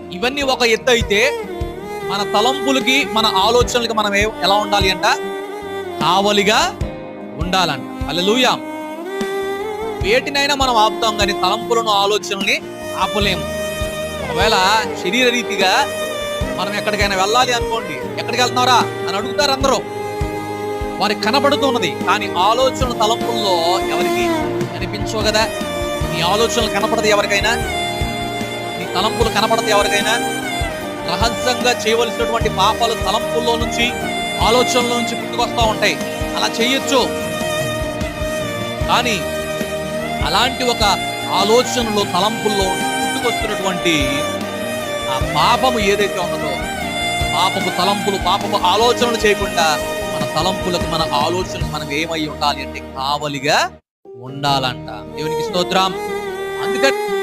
ఇవన్నీ ఒక ఎత్తు అయితే మన తలంపులకి మన ఆలోచనలకి మనం ఏ- ఎలా ఉండాలి అంట? కావలిగా ఉండాలంట. అల్లెలుయా వేటినైనా మనం ఆపుతాం కానీ తలంపులను ఆలోచనల్ని ఆపలేము. ఒకవేళ శరీర రీతిగా మనం ఎక్కడికైనా వెళ్ళాలి అనుకోండి ఎక్కడికి వెళ్తున్నారా అని అడుగుతారు అందరూ. వారికి కనబడుతున్నది కానీ ఆలోచనల తలంపుల్లో ఎవరికి కనిపించవు కదా? నీ ఆలోచనలు కనపడదు ఎవరికైనా. నీ తలంపులు కనపడదు ఎవరికైనా. రహస్యంగా చేయవలసినటువంటి పాపాలు తలంపుల్లో నుంచి ఆలోచనల నుంచి పుట్టుకొస్తూ ఉంటాయి. అలా చేయొచ్చు. కానీ అలాంటి ఒక ఆలోచనలో తలంపుల్లో పుట్టుకొస్తున్నటువంటి ఆ పాపము ఏదైతే ఉన్నదో పాపపు తలంపులు పాపపు ఆలోచనలు చేయకుండా మన తలంపులకు మన ఆలోచనలు మనం ఏమై ఉండాలి అంటే కావలిగా ఉండాలంట. దేవునికి స్తోత్రం. అందుకని